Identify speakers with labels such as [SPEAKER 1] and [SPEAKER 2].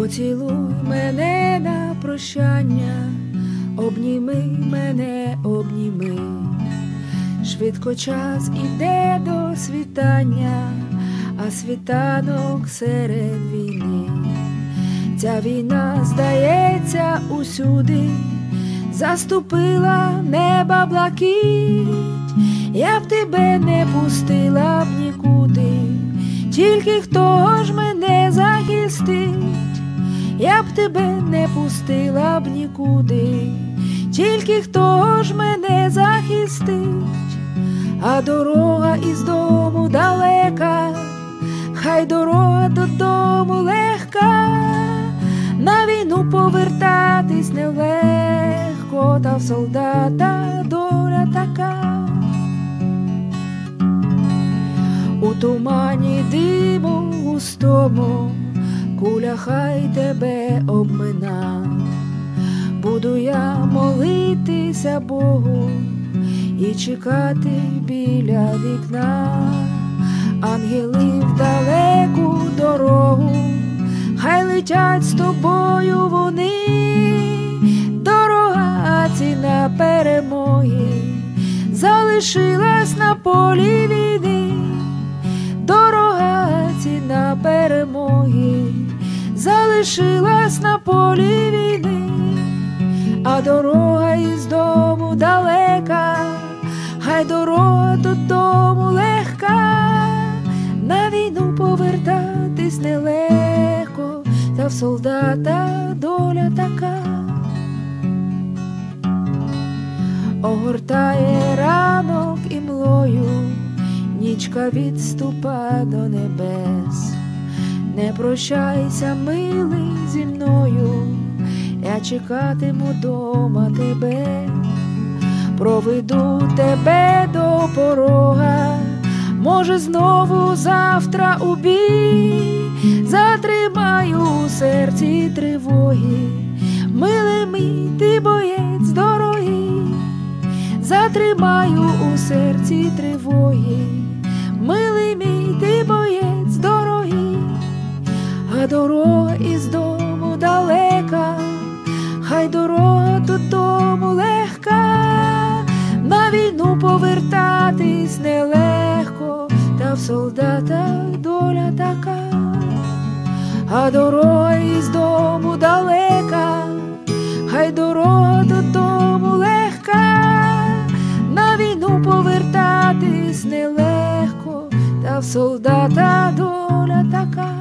[SPEAKER 1] Поцілуй мене на прощання, обніми мене, обніми, швидко час іде до світання, а світанок серед війни. Ця війна, здається, усюди. Заступила неба блакить, я б тебе не пустила б нікуди, тільки хто ж мене захистить, я б тебе не пустила б нікуди, тільки хто ж мене захистить, а дорога із дому далека, хай дорога додому легка. На війну повертатись нелегко, та в солдата доля така. У тумані диму густому, куля хай тебе обмина. Буду я молитися Богу і чекати біля вікна, ангели в далеку дорогу хай летять з тобою вони, дорога ціна перемоги, залишилась на полі війни, дорога ціна перемоги, залишилась на полі війни, а дорога із дому далека, хай дорога додому легка, на війну повертатись нелегко та в солдата доля така, огортає ранок і млою, нічка відступа до небес, не прощайся, милий зі мною, я чекатиму дома тебе, проведу тебе до порога, може, знову завтра у бій. Затримаю у серці тривоги, милий мій ти боєць дорогий, затримаю у серці тривоги, милий додому легка, на війну повертатись нелегко, та в солдата доля така а дорога із дому далека, хай дорога додому легка, на війну повертатись нелегко, та в солдата доля така.